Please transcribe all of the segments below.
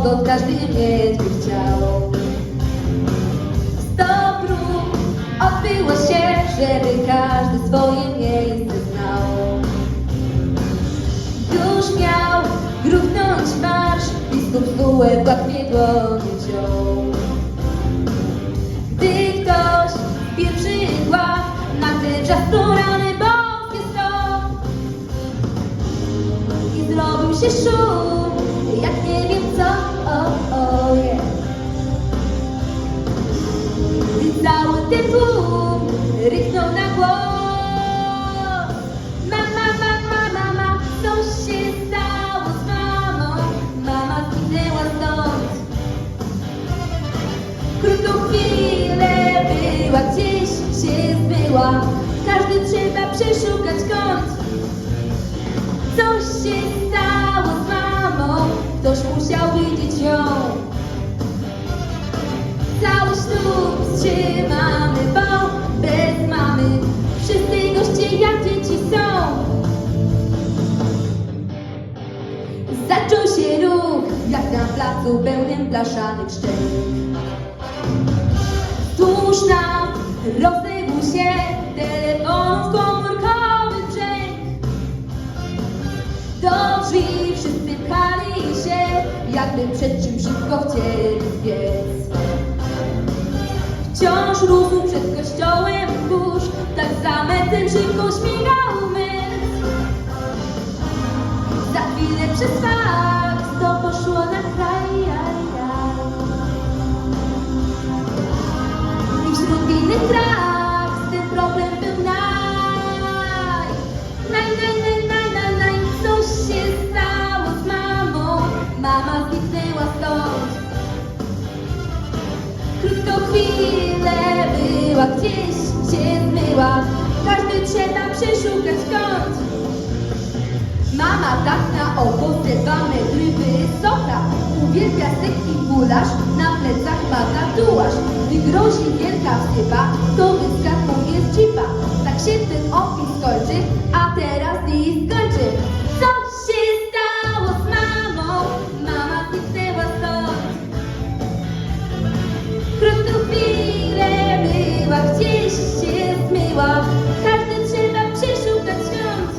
odkąd każdy by chciał. Sto prób odbyło się, żeby każdy swoje miejsce znał. Już miał gruchnąć marsz, biskup spółek łapie dłonie wziął. Gdy ktoś pierwszy ław na ten czas to rany boskie są i zrobił się szum, Gdy placu pełnym blaszanych szczęk Tuż nam rozległ się telefonów komórkowy brzęk Do drzwi wszyscy pchali się, jakby przed czym szybko chcieli biec Wciąż rósł przed kościołem kurz, tak za metrem szybko śmigał męt. Za chwilę przez innych traks ten problem był naj. Naj, naj, naj, naj, naj, naj. Coś się stało z mamą, mama zniknęła stąd. Krótko chwilę była, gdzieś się zmyła Każdy trzeba przeszukać kąt Mama tak na oko dwa metry wysoka Uwielbia stek i gulasz, na plecach ma tatuaż Gdy grozi wielka wsypa, to wyskakuje z cipa. Tak się ten opis kończy, a teraz list kończy. Co się stało z mamą? Mama zniknęła stąd. Krótką chwilę była, gdzieś się zmyła. Każdy trzeba przeszukać skąd.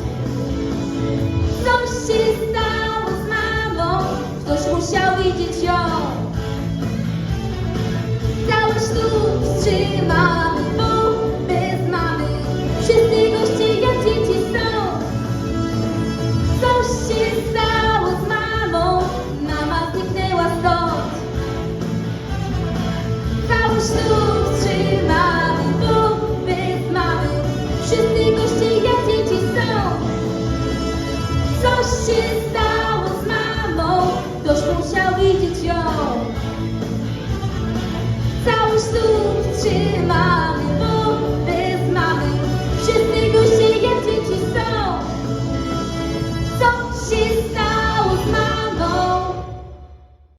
Coś się stało bo bez mamy. Wszyscy goście jak dzieci są. Coś się stało z mamą Mama zniknęła stąd. Cały ślub